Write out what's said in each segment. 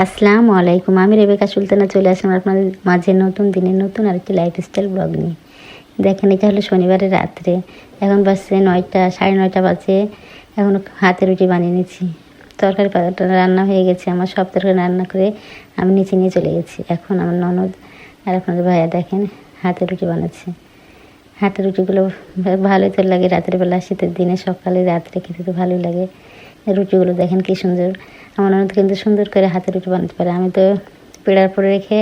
আসসালামু আলাইকুম। আমি রেবেকা সুলতানা, চলে আসলাম আপনাদের মাঝে নতুন দিনের নতুন আর আরেকটি লাইফস্টাইল ব্লগ নিয়ে। দেখেন, এটা হলো শনিবারের রাত্রে। এখন বাজছে নয়টা, সাড়ে নয়টা বাজে। এখন হাতে রুটি বানিয়ে নিচ্ছি। তরকারি পাতাটা রান্না হয়ে গেছে, আমার সব তরকারি রান্না করে আমি নিচে নিয়ে চলে গেছি। এখন আমার ননদ আর আপনাদের ভাইয়া দেখেন, হাতে রুটি বানাচ্ছে। হাতে রুটিগুলো ভালোই তো লাগে রাতের বেলা, শীতের দিনে সকালে রাত্রে খেতে তো ভালোই লাগে। রুটিগুলো দেখেন কি সুন্দর। আমার ননদ কিন্তু সুন্দর করে হাতে রুটি বানাতে পারে। আমি তো পেড়ার পরে রেখে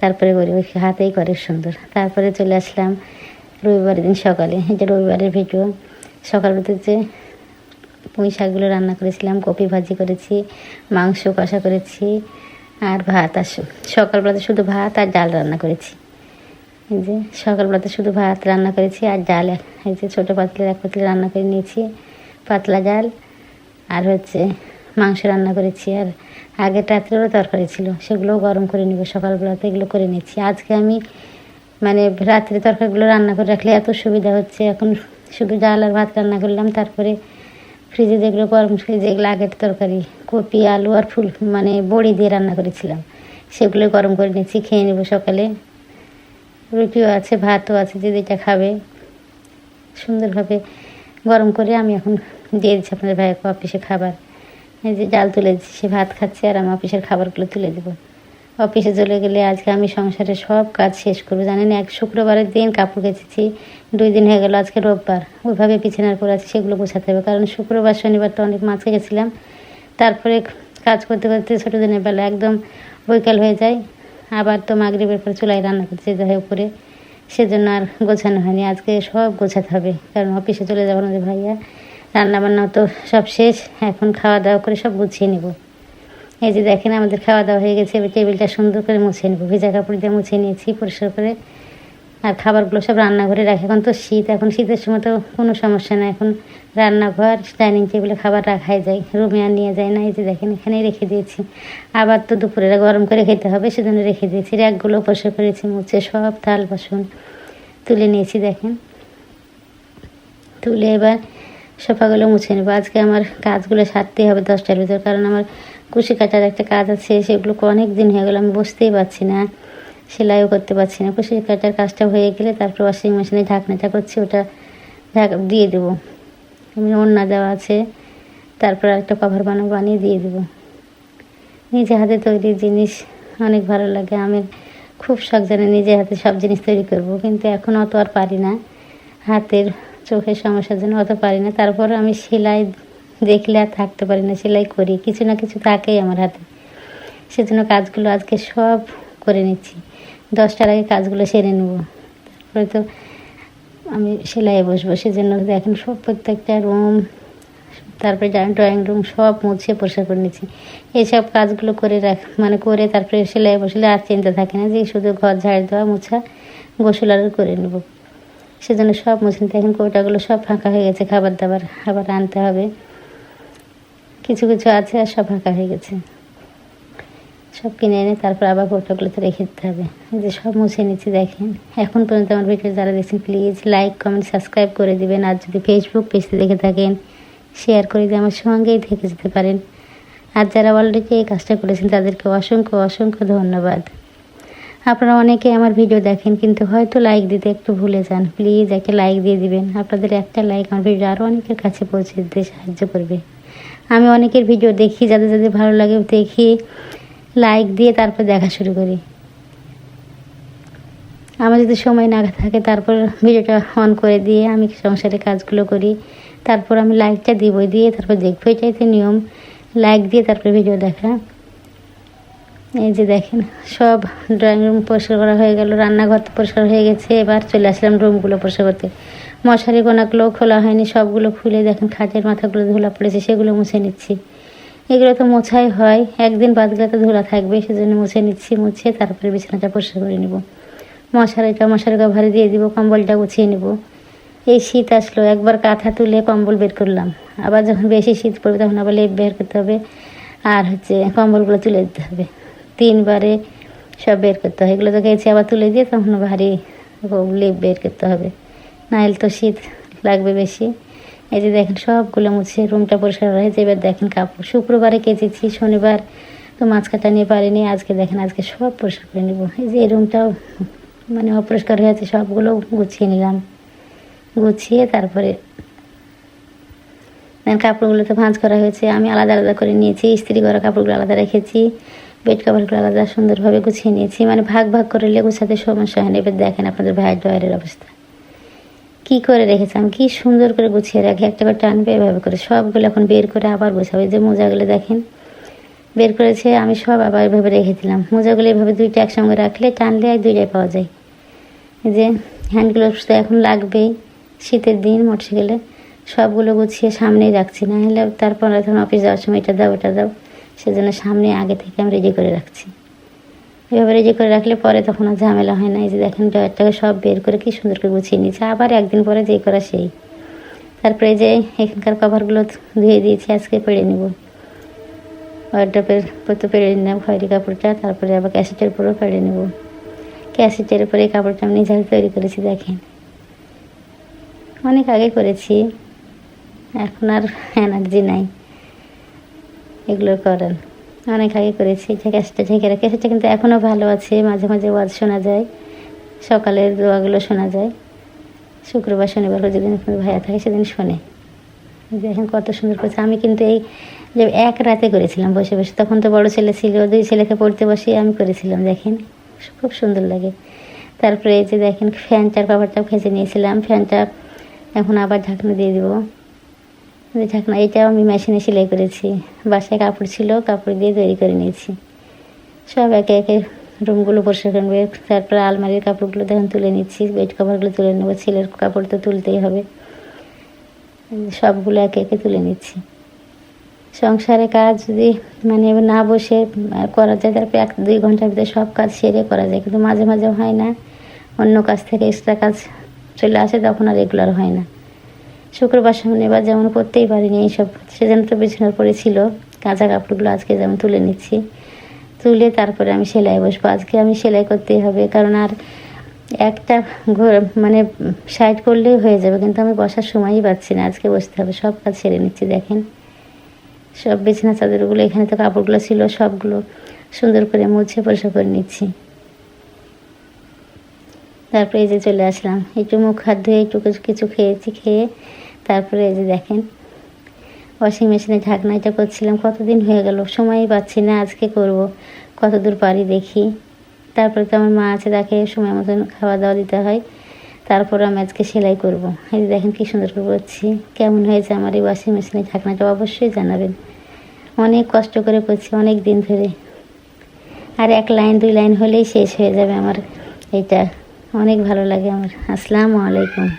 তারপরে করি ওই হাতেই করে সুন্দর। তারপরে চলে আসলাম রবিবারের দিন সকালে। এটা রবিবারের ভিডিও সকালবেলাতে যে পুঁই শাকগুলো রান্না করেছিলাম, কপি ভাজি করেছি, মাংস কষা করেছি আর ভাত আর সকালবেলাতে শুধু ভাত আর ডাল রান্না করেছি। এই যে সকালবেলাতে শুধু ভাত রান্না করেছি আর ডাল, এই যে ছোটো পাতলা এক পাতলা রান্না করে নিয়েছি। পাতলা ডাল আর হচ্ছে মাংস রান্না করেছি, আর আগের রাত্রেরও তরকারি ছিল, সেগুলোও গরম করে নিব সকালবেলাতে, এগুলো করে নিচ্ছি। আজকে আমি মানে রাত্রে তরকারিগুলো রান্না করে রাখলে এত সুবিধা হচ্ছে, এখন শুধু ডাল আর ভাত রান্না করলাম, তারপরে ফ্রিজে যেগুলো গরম ছিল যেগুলো আগের তরকারি, কপি, আলু আর ফুল মানে বড়ি দিয়ে রান্না করেছিলাম, সেগুলো গরম করে নিচ্ছি, খেয়ে নেব সকালে। রুটিও আছে, ভাতও আছে, যে যেটা খাবে, সুন্দরভাবে গরম করে আমি এখন দিয়ে দিচ্ছি আপনাদের ভাইকে অফিসে খাবার। এই যে জাল তুলে দিচ্ছি, সে ভাত খাচ্ছে আর আমি অফিসের খাবারগুলো তুলে দেবো। অফিসে চলে গেলে আজকে আমি সংসারে সব কাজ শেষ করব, জানেন এক শুক্রবারের দিন কাপড় কেচেছি, দুই দিন হয়ে গেল আজকে রোববার। ওইভাবে বিছানার পর আছে, সেগুলো গোছাতে হবে, কারণ শুক্রবার শনিবার তো অনেক মাছ গেছিলাম। তারপরে কাজ করতে করতে ছোটো দিনের বেলা একদম বৈকাল হয়ে যায়, আবার তো মাগরিবের পর চুলায় রান্না করতে যেতে হয় উপরে। সেজন্য আর গোছানো হয়নি। আজকে সব গোছাতে হবে। কারণ অফিসে চলে যাব আমাদের ভাইয়া। রান্না বান্নাও তো সব শেষ। এখন খাওয়া দাওয়া করে সব গুছিয়ে নেব। এই যে দেখেন, আমাদের খাওয়া দাওয়া হয়ে গেছে। এবার টেবিলটা সুন্দর করে মুছে নেব। ভেজা কাপড় দিয়ে মুছে নিয়েছি পরিষ্কার করে। আর খাবারগুলো সব রান্নাঘরে রাখে। এখন তো শীত। এখন শীতের সময় তো কোনো সমস্যা না এখন রান্নাঘর, ডাইনিং টেবিলে খাবার রাখাই যায়, রুমে আর নিয়ে যায় না, এই যে দেখেন, এখানেই রেখে দিয়েছি। আবার তো দুপুরে গরম করে খেতে হবে, সেজন্য রেখে দিয়েছি। র্যাকগুলো পরিষ্কার করেছি, মুছে সব থাল বাসন তুলে নিয়েছি, দেখেন। তুলে এবার সোফাগুলো মুছে নেব। আজকে আমার কাজগুলো সারতেই হবে দশটার ভিতর, কারণ আমার কুশি কাটার একটা কাজ আছে, সেগুলো অনেক দিন হয়ে গেলো, আমি বসতেই পারছি না, সেলাইও করতে পারছি না। কুশি কাটার কাজটা হয়ে গেলে তারপর ওয়াশিং মেশিনে ঢাকনাটা করছি, ওটা ঢাক দিয়ে দেবো। এমনি ওড়না দেওয়া আছে, তারপর একটা কভার বানাবো, বানিয়ে দিয়ে দেবো। নিজে হাতে তৈরি জিনিস অনেক ভালো লাগে। আমি খুব শখ জানে নিজে হাতে সব জিনিস তৈরি করব, কিন্তু এখন অত আর পারি না। হাতের চোখের সমস্যার জন্য অত পারি না। তারপর আমি সেলাই দেখলে আর থাকতে পারি না, সেলাই করি। কিছু না কিছু থাকেই আমার হাতে। সেজন্য কাজগুলো আজকে সব করে নিচ্ছি। দশটার আগে কাজগুলো সেরে নেব। তারপরে তো আমি সেলাইয়ে বসবো। সেজন্য দেখেন সব প্রত্যেকটা রুম তারপরে ড্রয়িং রুম সব মুছে পরিষ্কার করে নিচ্ছি। এইসব কাজগুলো করে রাখ মানে করে তারপরে সেলাই বসলে আর চিন্তা থাকে না যে শুধু ঘর ঝাড় দেওয়া, মোছা, গোসল আর করে নেব। সেজন্য সব মুছে নিতে এখন কৌটাগুলো সব ফাঁকা হয়ে গেছে, খাবার দাবার আবার আনতে হবে। কিছু কিছু আছে আর সব ফাঁকা হয়ে গেছে। সব কিনে এনে তারপর আবার কৌটাগুলোতে রেখে দিতে হবে। যে সব মুছে নিচ্ছি, দেখেন। এখন পর্যন্ত আমার ভিডিও যারা দেখছেন প্লিজ লাইক কমেন্ট সাবস্ক্রাইব করে দিবেন। আর যদি ফেসবুক পেজে দেখে থাকেন শেয়ার করে দিয়ে আমার সঙ্গেই থেকে যেতে পারেন। আর যারা অলরেডি এই কাজটা করেছেন, তাদেরকে অসংখ্য অসংখ্য ধন্যবাদ। আপনারা অনেকে আমার ভিডিও দেখেন, কিন্তু হয়তো লাইক দিতে একটু ভুলে যান। প্লিজ একটা লাইক দিয়ে দিবেন। আপনাদের একটা লাইক আমার ভিডিও আরও অনেকের কাছে পৌঁছে দিতে সাহায্য করবে। আমি অনেকের ভিডিও দেখি, যাদের যাদের ভালো লাগে, দেখি। লাইক দিয়ে তারপর দেখা শুরু করি। আমার যদি সময় না থাকে, তারপর ভিডিওটা অন করে দিয়ে আমি সংসারে কাজগুলো করি। তারপর আমি লাইকটা দিবই দিয়ে তারপর দেখব, এটাই তো নিয়ম। লাইক দিয়ে তারপর ভিডিও দেখা। এই যে দেখেন, সব ড্রয়িং রুম পরিষ্কার করা হয়ে গেল, রান্নাঘর তো পরিষ্কার হয়ে গেছে। এবার চলে আসলাম রুমগুলো পরিষ্কার করতে। মশারি কোনাগুলো খোলা হয়নি, সবগুলো খুলে দেখেন, খাটের মাথাগুলো ধুলা পড়েছে, সেগুলো মুছে নিচ্ছি। এগুলো তো মোছাই হয়। একদিন বাদ গেলে তো ধুলা থাকবে, সেজন্য মুছে নিচ্ছি, মুছে তারপরে বিছানাটা পরিষ্কার করে নেব। মশারিটা মশারি কভারে দিয়ে দিব, কম্বলটা গুছিয়ে নেব। এই শীত আসলো, একবার কাঁথা তুলে কম্বল বের করলাম। আবার যখন বেশি শীত পড়বে তখন আবার লেপ বের করতে হবে। আর হচ্ছে কম্বলগুলো তুলে দিতে হবে। তিনবারে সব বের করতে হয়। এগুলো তো গেছে, আবার তুলে দিয়ে তখন ভারী লেপ বের করতে হবে। নাহলে তো শীত লাগবে বেশি। এই যে দেখেন সবগুলো মুছে, রুমটা পরিষ্কার হয়েছে। এবার দেখেন কাপড়। শুক্রবারে কেচেছি, শনিবার তো মাছ কাটা নিয়ে পারিনি। আজকে দেখেন, আজকে সব পরিষ্কার করে নেব। এই যে রুমটাও মানে অপরিষ্কার হয়ে আছে, সবগুলো গুছিয়ে নিলাম। গুছিয়ে তারপরে কাপড়গুলো তো ভাঁজ করা হয়েছে। আমি আলাদা আলাদা করে নিয়েছি, ইস্ত্রি করা কাপড়গুলো আলাদা রেখেছি, বেড কাপড়গুলো আলাদা সুন্দরভাবে গুছিয়ে নিয়েছি। মানে ভাগ ভাগ করে নিলে গুছাতে সমস্যা হয় না। এবার দেখেন আপনাদের ভাইয়ের ডয়ারের অবস্থা। কি করে রেখেছি? আমি কি সুন্দর করে গুছিয়ে রাখি? একটা করে টানবে এভাবে করে সবগুলো এখন বের করে আবার গোছাবো। যে মোজাগুলো দেখেন, বের করেছে, আমি সব আবার এভাবে রেখে দিলাম। মোজাগুলো এভাবে দুইটা একসঙ্গে রাখলে টানলে আর দুইটাই পাওয়া যায়। যে হ্যান্ড গ্লোভস তো এখন লাগবেই শীতের দিন মোটরসাইকেলে সবগুলো গুছিয়ে সামনেই রাখছি। না হলে তারপর এখন অফিস যাওয়ার সময় এটা দাও এটা দাও। সেজন্য সামনে আগে থেকে আমি রেডি করে রাখছি। এভাবে রেডি করে রাখলে পরে তখন আর ঝামেলা হয় না। এই যে দেখেন ডয়ারটাকে সব বের করে কি সুন্দর করে গুছিয়ে নিয়েছে। আবার একদিন পরে যেই করা সেই। তারপরে যে এখানকার কভারগুলো ধুয়ে দিয়েছি, আজকে পেড়ে নেব। ওয়ার্ড্রপের তো পেড়ে নিলাম, খয়েরি কাপড়টা। তারপরে আবার ক্যাসেটের উপরেও পেড়ে নেব। ক্যাসেটের উপরে এই কাপড়টা আমি নিজে তৈরি করেছি, দেখেন। অনেক আগে করেছি। এখন আর এনার্জি নাই। এগুলো করার অনেক আগে করেছি যে ক্যাসেটটা ঝেঁকে রাখি ক্যাসেটটা কিন্তু এখনও ভালো আছে। মাঝে মাঝে ওয়াজ শোনা যায়, সকালের দোয়াগুলো শোনা যায়। শুক্রবার, শনিবার যেদিন আপনার ভাইয়া থাকে সেদিন শোনে। দেখেন কত সুন্দর করেছে। আমি কিন্তু এই যে এক রাতে করেছিলাম বসে বসে, তখন তো বড় ছেলে ছিল, দুই ছেলেকে পড়তে বসিয়ে আমি করেছিলাম, দেখেন। খুব সুন্দর লাগে। তারপরে এই যে দেখেন, ফ্যানটার কভারটাও খেঁচে নিয়েছিলাম। ফ্যানটা এখন আবার ঢাকনা দিয়ে দিব। ঢাকনা এটাও আমি মেশিনে সেলাই করেছি। বাসায় কাপড় ছিল, কাপড় দিয়ে তৈরি করে নিয়েছি। সব একে একে রুমগুলো পরিষ্কার করে নেবে তারপরে আলমারির কাপড়গুলো তখন তুলে নিচ্ছি বেড কাপড়গুলো তুলে নেব, ছেলের কাপড় তো তুলতেই হবে। সবগুলো একে একে তুলে নিচ্ছি। সংসারে কাজ যদি মানে না বসে করা যায় তারপরে এক দুই ঘণ্টার ভিতরে সব কাজ সেরে করা যায়। কিন্তু মাঝে মাঝে হয় না, অন্য কাজ থেকে এক্সট্রা কাজ চলে আসে, তখন আর রেগুলার হয় না। শুক্রবার সামনে শনিবার যেমন করতেই পারিনি এইসব, সেজন্য তো বিছানার পরে ছিল। কাঁচা কাপড়গুলো আজকে যেমন তুলে নিচ্ছি। তুলে তারপরে আমি সেলাই বসবো। আজকে আমি সেলাই করতেই হবে, কারণ আর একটা মানে সাইড করলেই হয়ে যাবে, কিন্তু আমি বসার সময়ই পাচ্ছি না। আজকে বসতে হবে, সব কাজ সেরে নিচ্ছি, দেখেন। সব বিছানা চাদরগুলো, এখানে তো কাপড়গুলো ছিল, সবগুলো সুন্দর করে মুছে পরিষ্কার করে নিচ্ছি। তারপরে এই যে চলে আসলাম। একটু মুখ, হাত ধুয়ে একটু কিছু খেয়েছি, খেয়ে তারপরে এই যে দেখেন ওয়াশিং মেশিনে ঢাকনা এটা করছিলাম। কতদিন হয়ে গেল? সময়ই পাচ্ছি না, আজকে করব। কত দূর পারি দেখি। তারপরে তো আমার মা আছে, তাকে সময় মতন খাওয়া দাওয়া দিতে হয়। তারপর আমি আজকে সেলাই করব। এই দেখেন কী সুন্দর করে করছি। কেমন হয়েছে আমার এই ওয়াশিং মেশিনের ঢাকনাটা অবশ্যই জানাবেন। অনেক কষ্ট করে করছি অনেক দিন ধরে। আর এক লাইন, দুই লাইন হলেই শেষ হয়ে যাবে আমার এটা। অনেক ভালো লাগে আমার। আসসালামু আলাইকুম।